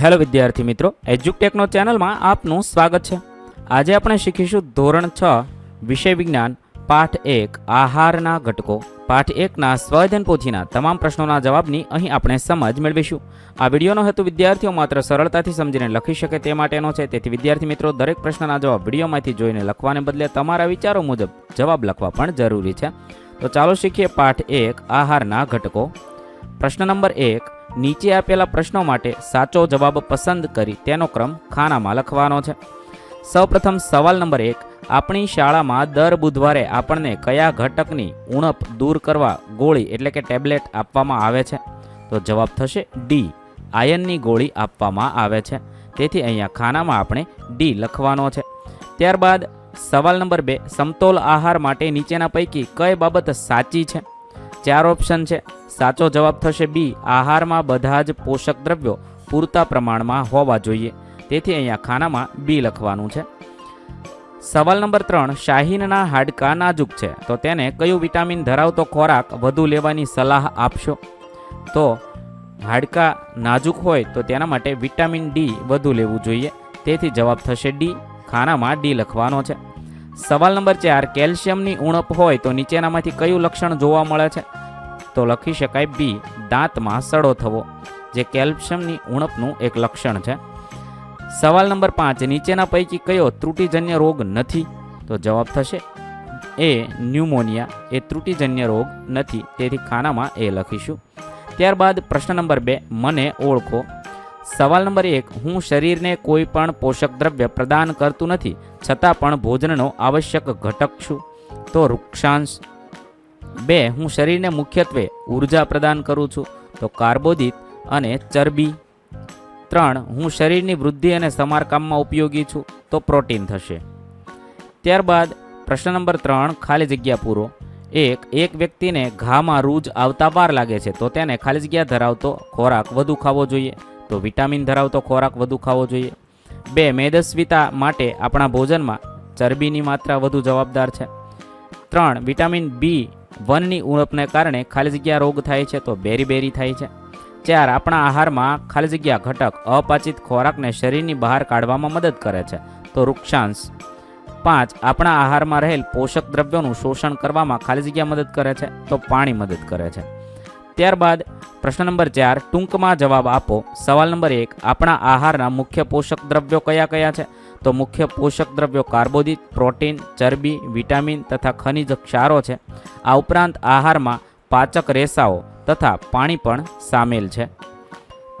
Hello વિદ્યાર્થી મિત્રો, એજ્યુકટેકનો ચેનલમાં આપનું સ્વાગત છે. આજે આપણે શીખીશું ધોરણ છ, વિષય વિજ્ઞાન, પાઠ એક, આહારના ઘટકો. પાઠ એકના સ્વયધન પોથીના તમામ પ્રશ્નોના જવાબની અહીં આપણે સમજ મેળવીશું. આ વિડીયોનો હેતુ વિદ્યાર્થીઓ માત્ર સરળતાથી સમજીને લખી શકે તે માટેનો છે. તેથી વિદ્યાર્થી મિત્રો, દરેક પ્રશ્નના જવાબ વિડીયોમાંથી જોઈને લખવાને બદલે તમારા વિચારો મુજબ જવાબ લખવા પણ જરૂરી છે. તો ચાલો શીખીએ પાઠ એક, આહારના ઘટકો. પ્રશ્ન નંબર એક નીચે આપેલા પ્રશ્નો માટે સાચો જવાબ પસંદ કરી તેનો ક્રમ ખાનામાં લખવાનો છે. સૌપ્રથમ સવાલ નંબર એક, આપણી શાળામાં દર બુધવારે આપણને કયા ઘટકની ઉણપ દૂર કરવા ગોળી એટલે કે ટેબ્લેટ આપવામાં આવે છે? તો જવાબ થશે ડી આયનની ગોળી આપવામાં આવે છે. તેથી અહીંયા ખાનામાં આપણે ડી લખવાનો છે. ત્યારબાદ સવાલ નંબર બે, સમતોલ આહાર માટે નીચેના પૈકી કઈ બાબત સાચી છે? ચાર ઓપ્શન છે. સાચો જવાબ થશે બી આહારમાં બધા જ પોષક દ્રવ્યો પૂરતા પ્રમાણમાં હોવા જોઈએ. તેથી અહીંયા ખાનામાં બી લખવાનું છે. સવાલ નંબર ત્રણ. શાહીનના હાડકા નાજુક છે. તો તેને કયું વિટામિન ધરાવતો ખોરાક વધુ લેવાની સલાહ આપશો? તો હાડકા નાજુક હોય તો તેના માટે વિટામિન ડી વધુ લેવું જોઈએ. તેથી જવાબ થશે ડી ખાનામાં ડી લખવાનો છે. સવાલ નંબર ચાર, કેલ્શિયમની ઉણપ હોય તો નીચેનામાંથી કયું લક્ષણ જોવા મળે છે? તો લખી શકાય બી, દાંતમાં સડો થવો, જે કેલ્શિયમની ઉણપનું એક લક્ષણ છે. સવાલ નંબર પાંચ, નીચેના પૈકી કયો ત્રુટિજન્ય રોગ નથી? તો જવાબ થશે એ, ન્યુમોનિયા. એ ત્રુટિજન્ય રોગ નથી. તેથી ખાનામાં એ લખીશું. ત્યારબાદ પ્રશ્ન નંબર બે, મને ઓળખો. સવાલ નંબર એક, હું શરીરને કોઈ પણ પોષક દ્રવ્ય પ્રદાન કરતું નથી, છતાં પણ ભોજનનો આવશ્યક ઘટક છું. તો વૃક્ષાંશ બે, હું શરીરને મુખ્યત્વે ઊર્જા પ્રદાન કરું છું, તો કાર્બોદિત અને ચરબી. ત્રણ, હું શરીરની વૃદ્ધિ અને સમારકામમાં ઉપયોગી છું, તો પ્રોટીન થશે. ત્યારબાદ, પ્રશ્ન નંબર ત્રણ, ખાલી જગ્યા પૂરો. એક એક વ્યક્તિને ઘામાં રૂજ આવતા વાર લાગે છે, તો તેને ખાલી જગ્યા ધરાવતો ખોરાક વધુ ખાવો જોઈએ. તો વિટામિન ધરાવતો ખોરાક વધુ ખાવો જોઈએ. બે, મેદસ્વીતા માટે આપણા ભોજનમાં ચરબીની માત્રા વધુ જવાબદાર છે. ત્રણ, વિટામિન બી વનની ઉણપને કારણે ખાલી જગ્યા રોગ થાય છે તો બેરી બેરી થાય છે. ચાર, આપણા આહારમાં ખાલી જગ્યા ઘટક, અપાચિત ખોરાકને શરીરની બહાર કાઢવામાં મદદ કરે છે, તો વૃક્ષાંશ. પાંચ, આપણા આહારમાં રહેલ પોષક દ્રવ્યોનું શોષણ કરવામાં ખાલી જગ્યા મદદ કરે છે, તો પાણી મદદ કરે છે. ત્યારબાદ પ્રશ્ન નંબર ચાર, ટૂંકમાં જવાબ આપો. સવાલ નંબર એક, આપણા આહારના મુખ્ય પોષક દ્રવ્યો કયા કયા છે? તો મુખ્ય પોષક દ્રવ્યો કાર્બોદિત, પ્રોટીન, ચરબી, વિટામિન તથા ખનિજ ક્ષારો છે. આ ઉપરાંત આહારમાં પાચક રેસાઓ તથા પાણી પણ સામેલ છે.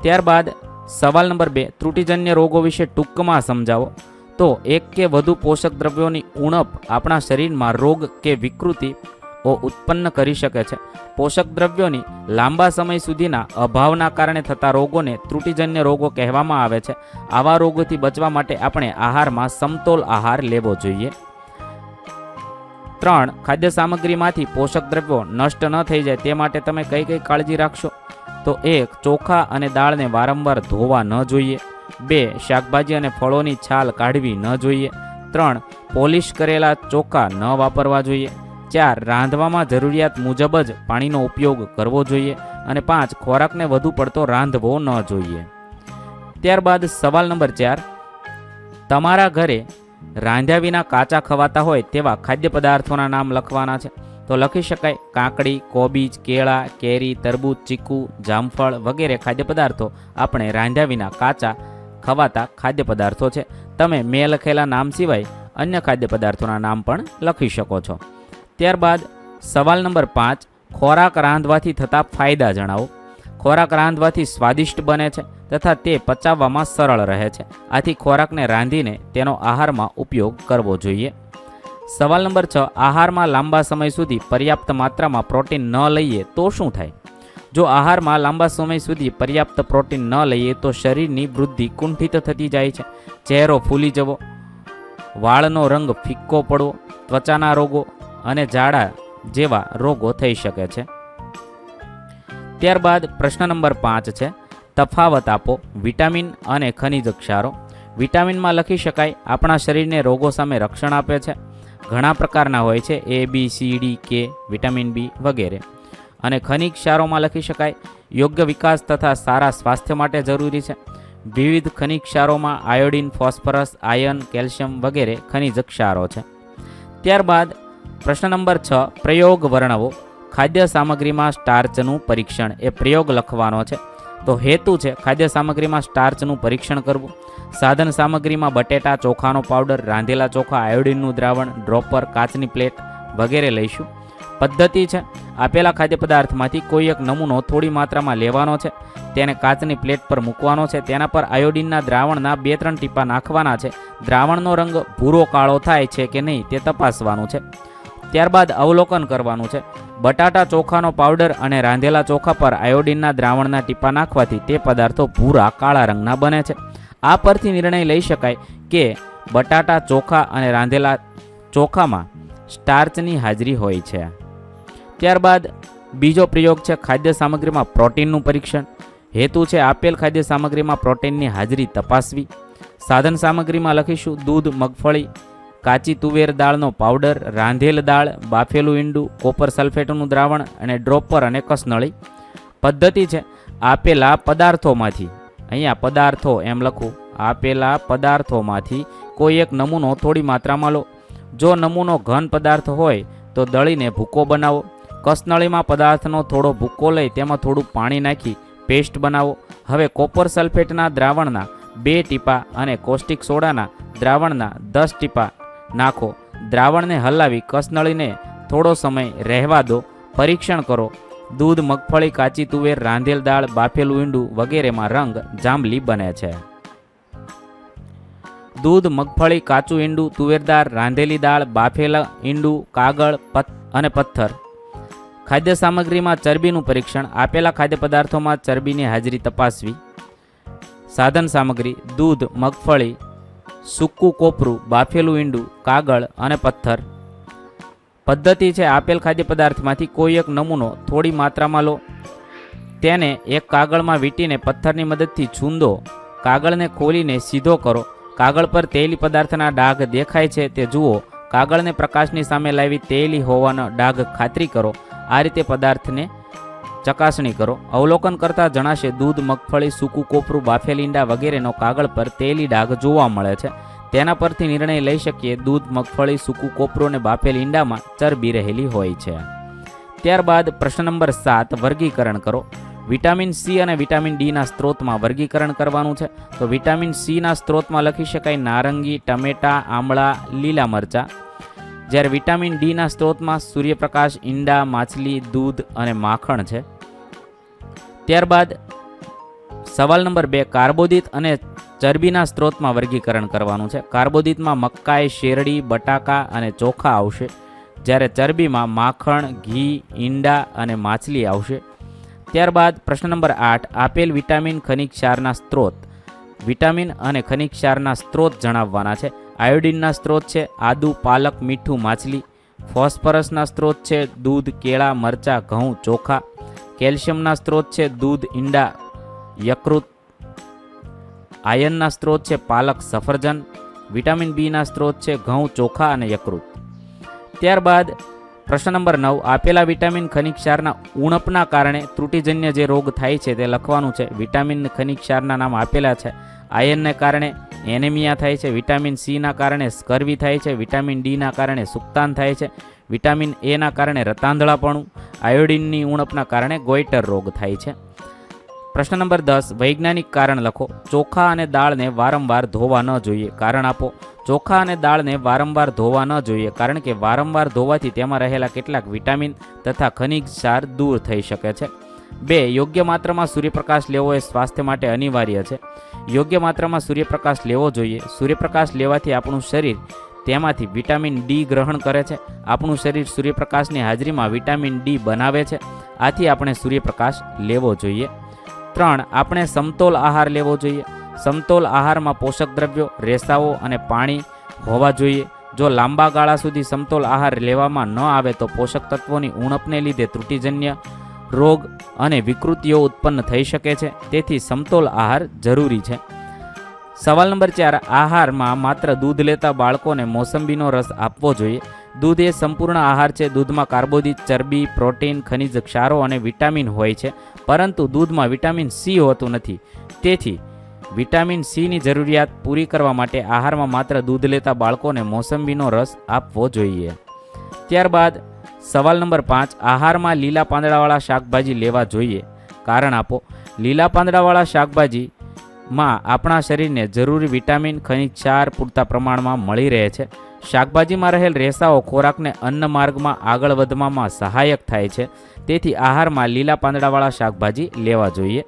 ત્યારબાદ સવાલ નંબર બે, ત્રુટિજન્ય રોગો વિશે ટૂંકમાં સમજાવો. તો એક કે વધુ પોષક દ્રવ્યોની ઉણપ આપણા શરીરમાં રોગ કે વિકૃતિ ઓ ઉત્પન્ન કરી શકે છે. પોષક દ્રવ્યોની લાંબા સમય સુધીના અભાવના કારણે થતા રોગોને ત્રુટિજન્ય રોગો કહેવામાં આવે છે. આવા રોગોથી બચવા માટે આપણે આહારમાં સમતોલ આહાર લેવો જોઈએ. ત્રણ, ખાદ્ય સામગ્રીમાંથી પોષક દ્રવ્યો નષ્ટ ન થઈ જાય તે માટે તમે કઈ કઈ કાળજી રાખશો? તો એક, ચોખા અને દાળને વારંવાર ધોવા ન જોઈએ. બે, શાકભાજી અને ફળોની છાલ કાઢવી ન જોઈએ. ત્રણ, પોલિશ કરેલા ચોખા ન વાપરવા જોઈએ. ચાર રાંધવામાં જરૂરિયાત મુજબ જ પાણીનો ઉપયોગ કરવો જોઈએ અને પાંચ, ખોરાકને વધુ પડતો રાંધવો ન જોઈએ. ત્યારબાદ સવાલ નંબર ચાર, તમારા ઘરે રાંધ્યા વિના કાચા ખવાતા હોય તેવા ખાદ્ય પદાર્થોના નામ લખવાના છે? તો લખી શકાય કાકડી, કોબીજ, કેળા, કેરી, તરબૂચ, ચીકુ, જામફળ વગેરે ખાદ્ય પદાર્થો આપણે રાંધ્યા વિના કાચા ખવાતા ખાદ્ય પદાર્થો છે. તમે મેં લખેલા નામ સિવાય અન્ય ખાદ્ય પદાર્થોના નામ પણ લખી શકો છો. ત્યારબાદ સવાલ નંબર પાંચ, ખોરાક રાંધવાથી થતા ફાયદા જણાવો. ખોરાક રાંધવાથી સ્વાદિષ્ટ બને છે તથા તે પચાવવામાં સરળ રહે છે. આથી ખોરાકને રાંધીને તેનો આહારમાં ઉપયોગ કરવો જોઈએ. સવાલ નંબર છ, આહારમાં લાંબા સમય સુધી પર્યાપ્ત માત્રામાં પ્રોટીન ન લઈએ તો શું થાય? જો આહારમાં લાંબા સમય સુધી પર્યાપ્ત પ્રોટીન ન લઈએ તો શરીરની વૃદ્ધિ કુંઠિત થતી જાય છે. ચહેરો ફૂલી જવો. વાળનો રંગ ફિક્કો પડવો. ત્વચાના રોગો અને ઝાડા જેવા રોગો થઈ શકે છે. ત્યારબાદ પ્રશ્ન નંબર પાંચ છે, તફાવત આપો, વિટામિન અને ખનિજ ક્ષારો. વિટામિનમાં લખી શકાય, આપણા શરીરને રોગો સામે રક્ષણ આપે છે. ઘણા પ્રકારના હોય છે એ બી સી ડી કે વિટામિન બી વગેરે. અને ખનિજ ક્ષારોમાં લખી શકાય, યોગ્ય વિકાસ તથા સારા સ્વાસ્થ્ય માટે જરૂરી છે. વિવિધ ખનિજ ક્ષારોમાં આયોડિન, ફોસ્ફરસ આયર્ન કેલ્શિયમ વગેરે ખનિજ ક્ષારો છે. ત્યારબાદ પ્રશ્ન નંબર છ, પ્રયોગ વર્ણવો. ખાદ્ય સામગ્રીમાં સ્ટાર્ચનું પરીક્ષણ એ પ્રયોગ લખવાનો છે. તો હેતુ છે, ખાદ્ય સામગ્રીમાં સ્ટાર્ચનું પરીક્ષણ કરવું. સાધન સામગ્રીમાં બટેટા, ચોખાનો પાવડર, રાંધેલા ચોખા, આયોડિનનું દ્રાવણ, ડ્રોપર, કાચની પ્લેટ વગેરે લઈશું. પદ્ધતિ છે, આપેલા ખાદ્ય પદાર્થમાંથી કોઈ એક નમૂનો થોડી માત્રામાં લેવાનો છે. તેને કાચની પ્લેટ પર મૂકવાનો છે. તેના પર આયોડિનના દ્રાવણના બે ત્રણ ટીપા નાખવાના છે. દ્રાવણનો રંગ ભૂરો કાળો થાય છે કે નહીં તે તપાસવાનું છે. ત્યારબાદ અવલોકન કરવાનું છે. બટાટા ચોખાનો પાવડર અને રાંધેલા ચોખા પર આયોડિનના દ્રાવણના ટીપા નાખવાથી તે પદાર્થો ભૂરા, કાળા રંગના બને છે. આ પરથી નિર્ણય લઈ શકાય કે બટાટા ચોખા અને રાંધેલા ચોખામાં સ્ટાર્ચની હાજરી હોય છે. ત્યારબાદ બીજો પ્રયોગ છે ખાદ્ય સામગ્રીમાં પ્રોટીનનું પરીક્ષણ. હેતુ છે આપેલ ખાદ્ય સામગ્રીમાં પ્રોટીનની હાજરી તપાસવી. સાધન સામગ્રીમાં લખીશું દૂધ, મગફળી કાચી તુવેર દાળનો પાવડર, રાંધેલ દાળ, બાફેલું ઈંડું, કોપર સલ્ફેટનું દ્રાવણ અને ડ્રોપર અને કસનળી. પદ્ધતિ છે આપેલા પદાર્થોમાંથી. અહીંયા પદાર્થો એમ લખું. આપેલા પદાર્થોમાંથી કોઈ એક નમૂનો થોડી માત્રામાં લો. જો નમૂનો ઘન પદાર્થ હોય તો દળીને ભૂકો બનાવો. કસનળીમાં પદાર્થનો થોડો ભૂકો લઈ તેમાં થોડું પાણી નાખી પેસ્ટ બનાવો. હવે કોપર સલ્ફેટના દ્રાવણના બે ટીપા અને કોસ્ટિક સોડાના દ્રાવણના દસ ટીપા નાખો. દ્રાવણને હલાવી કસનળીને થોડો સમય રહેવા દો. પરીક્ષણ કરો. દૂધ, મગફળી, કાચી તુવેર, રાંધેલ દાળ, બાફેલું ઈંડું વગેરેમાં રંગ જાંબલી બને છે. દૂધ, મગફળી, કાચું ઈંડું, તુવેરદાર, રાંધેલી દાળ, બાફેલા ઈંડું, કાગળ પથ અને પથ્થર. ખાદ્ય સામગ્રીમાં ચરબીનું પરીક્ષણ. આપેલા ખાદ્ય પદાર્થોમાં ચરબીની હાજરી તપાસવી. સાધન સામગ્રી. દૂધ, મગફળી સૂકું કોપરું, બાફેલું ઈંડું, કાગળ અને પથ્થર. પદ્ધતિ છે આપેલ ખાદ્ય પદાર્થમાંથી કોઈ એક નમૂનો થોડી માત્રામાં લો. તેને એક કાગળમાં વીંટીને પથ્થરની મદદથી છૂંદો. કાગળને ખોલીને સીધો કરો. કાગળ પર તેલી પદાર્થના ડાઘ દેખાય છે તે જુઓ. કાગળને પ્રકાશની સામે લાવી તેલી હોવાનો ડાઘ ખાતરી કરો. આ રીતે પદાર્થને ચકાસણી કરો. અવલોકન કરતાં જણાશે, દૂધ, મગફળી, સૂકું કોપરું બાફેલ ઈંડા વગેરેનો કાગળ પર તેલી ડાઘ જોવા મળે છે. તેના પરથી નિર્ણય લઈ શકીએ, દૂધ, મગફળી, સૂકું કોપરું અને બાફેલ ઈંડામાં ચરબી રહેલી હોય છે. ત્યારબાદ પ્રશ્ન નંબર સાત, વર્ગીકરણ કરો. વિટામિન સી અને વિટામિન ડીના સ્ત્રોતમાં વર્ગીકરણ કરવાનું છે. તો વિટામિન સીના સ્ત્રોતમાં લખી શકાય નારંગી, ટમેટા, આમળા, લીલા મરચાં. જ્યારે વિટામિન ડીના સ્ત્રોતમાં સૂર્યપ્રકાશ, ઈંડા, માછલી, દૂધ અને માખણ છે. ત્યારબાદ સવાલ નંબર બે, કાર્બોદિત અને ચરબીના સ્ત્રોતમાં વર્ગીકરણ કરવાનું છે. કાર્બોદિતમાં મકાઈ, શેરડી, બટાકા અને ચોખા આવશે. જ્યારે ચરબીમાં માખણ, ઘી, ઈંડા અને માછલી આવશે. ત્યારબાદ પ્રશ્ન નંબર આઠ, આપેલ વિટામિન ખનિજ ક્ષારના સ્ત્રોત. વિટામિન અને ખનિજ ક્ષારના સ્ત્રોત જણાવવાના છે. આયોડિનના સ્ત્રોત છે આદુ, પાલક, મીઠું, માછલી. ફોસ્ફરસના સ્ત્રોત છે દૂધ, કેળા, મરચાં, ઘઉં, ચોખા. કેલ્શિયમના સ્ત્રોત છે દૂધ, ઈંડા, યકૃત. આયર્નના સ્ત્રોત છે પાલક, સફરજન. વિટામિન બીના સ્ત્રોત છે ઘઉં, ચોખા અને યકૃત. ત્યારબાદ પ્રશ્ન નંબર નવ, આપેલા વિટામિન ખનિજ ક્ષારના ઉણપના કારણે ત્રુટિજન્ય જે રોગ થાય છે તે લખવાનું છે. વિટામિન ખનિજ ક્ષારના નામ આપેલા છે. આયર્નને કારણે એનેમિયા થાય છે, વિટામિન સીના કારણે સ્કર્વી થાય છે, વિટામિન ડીના કારણે સુક્તાન થાય છે, વિટામિન એના કારણે રતાંધળાપણું, આયોડિનની ઉણપના કારણે ગોઈટર રોગ થાય છે. પ્રશ્ન નંબર દસ, વૈજ્ઞાનિક કારણ લખો. ચોખા અને દાળને વારંવાર ધોવા ન જોઈએ. કારણ આપો. ચોખા અને દાળને વારંવાર ધોવા ન જોઈએ, કારણ કે વારંવાર ધોવાથી તેમાં રહેલા કેટલાક વિટામિન તથા ખનિજ ક્ષાર દૂર થઈ શકે છે. બે, યોગ્ય માત્રામાં સૂર્યપ્રકાશ લેવો એ સ્વાસ્થ્ય માટે અનિવાર્ય છે. યોગ્ય માત્રામાં સૂર્યપ્રકાશ લેવો જોઈએ. સૂર્યપ્રકાશ લેવાથી આપણું શરીર તેમાંથી વિટામિન ડી ગ્રહણ કરે છે. આપણું શરીર સૂર્યપ્રકાશની હાજરીમાં વિટામિન ડી બનાવે છે. આથી આપણે સૂર્યપ્રકાશ લેવો જોઈએ. ત્રણ, આપણે સમતોલ આહાર લેવો જોઈએ. સમતોલ આહારમાં પોષક દ્રવ્યો, રેસાઓ અને પાણી હોવા જોઈએ. જો લાંબા ગાળા સુધી સમતોલ આહાર લેવામાં ન આવે તો પોષક તત્વોની ઉણપને લીધે ત્રુટિજન્ય રોગ અને વિકૃતિઓ ઉત્પન્ન થઈ શકે છે. તેથી સમતોલ આહાર જરૂરી છે. સવાલ નંબર ચાર, આહારમાં માત્ર દૂધ લેતા બાળકોને મોસંબીનો રસ આપવો જોઈએ. દૂધ એ સંપૂર્ણ આહાર છે. દૂધમાં કાર્બોદિત ચરબી, પ્રોટીન, ખનિજ ક્ષારો અને વિટામિન હોય છે. પરંતુ દૂધમાં વિટામિન સી હોતું નથી. તેથી વિટામિન સીની જરૂરિયાત પૂરી કરવા માટે આહારમાં માત્ર દૂધ લેતા બાળકોને મોસંબીનો રસ આપવો જોઈએ. ત્યારબાદ સવાલ નંબર પાંચ, આહારમાં લીલા પાંદડાવાળા શાકભાજી લેવા જોઈએ. કારણ આપો, લીલા પાંદડાવાળા શાકભાજીમાં આપણા શરીરને જરૂરી વિટામિન, ખનિજ ક્ષાર પૂરતા પ્રમાણમાં મળી રહે છે. શાકભાજીમાં રહેલ રેસાઓ ખોરાકને અન્ન માર્ગમાં આગળ વધવામાં સહાયક થાય છે. તેથી આહારમાં લીલા પાંદડાવાળા શાકભાજી લેવા જોઈએ.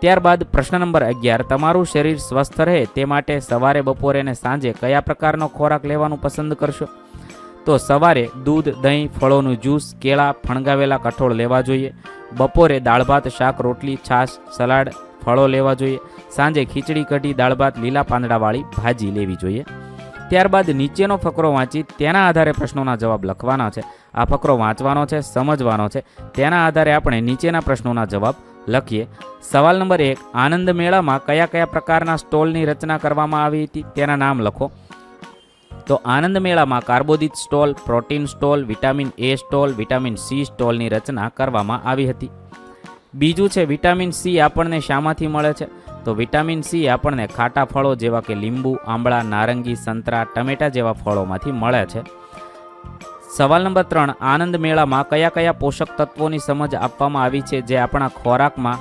ત્યારબાદ પ્રશ્ન નંબર અગિયાર, તમારું શરીર સ્વસ્થ રહે તે માટે સવારે, બપોરે અને સાંજે કયા પ્રકારનો ખોરાક લેવાનું પસંદ કરશો? તો સવારે દૂધ, દહીં, ફળોનું જ્યુસ, કેળા, ફણગાવેલા કઠોળ લેવા જોઈએ. બપોરે દાળ ભાત, શાક, રોટલી, છાશ, સલાડ, ફળો લેવા જોઈએ. સાંજે ખીચડી કઢી, દાળ ભાત, લીલા પાંદડાવાળી ભાજી લેવી જોઈએ. ત્યારબાદ નીચેનો ફકરો વાંચી તેના આધારે પ્રશ્નોના જવાબ લખવાના છે. આ ફકરો વાંચવાનો છે, સમજવાનો છે. તેના આધારે આપણે નીચેના પ્રશ્નોના જવાબ લખીએ. સવાલ નંબર એક, આનંદ મેળામાં કયા કયા પ્રકારના સ્ટોલની રચના કરવામાં આવી હતી? તેના નામ લખો. તો આનંદ મેળામાં કાર્બોદિત stall, protein stall, vitamin A stall, vitamin C સ્ટોલની રચના કરવામાં આવી હતી. બીજું છે, વિટામિન સી આપણને શામાંથી મળે છે? તો વિટામિન સી આપણને ખાટા ફળો જેવા કે લીંબુ, આંબળા, નારંગી, સંતરા, ટમેટા જેવા ફળોમાંથી મળે છે. સવાલ નંબર ત્રણ, આનંદ મેળામાં કયા કયા પોષક તત્વોની સમજ આપવામાં આવી છે જે આપણા ખોરાકમાં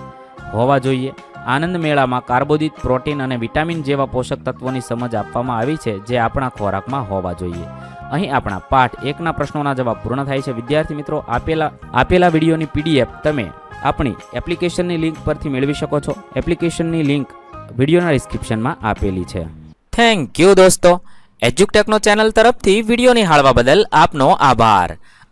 હોવા જોઈએ? આનંદ મેળામાં કાર્બોદિત પ્રોટીન અને વિટામિન જેવા પોષક તત્વોની સમજ આપવામાં આવી છે, જે આપણા ખોરાકમાં હોવા જોઈએ. અહીં આપણા પાઠ એકના પ્રશ્નોના જવાબ પૂર્ણ થાય છે. વિદ્યાર્થી મિત્રો, આપેલા આપેલા વિડીયોની પીડીએફ તમે આપણી એપ્લિકેશનની લિંક પરથી મેળવી શકો છો. એપ્લિકેશનની લિંક વિડીયોના ડિસ્ક્રિપ્શનમાં આપેલી છે. થેન્ક યુ દોસ્તો. એજ્યુકટેકનો ચેનલ તરફથી વીડિયો નિહાળવા બદલ આપનો આભાર.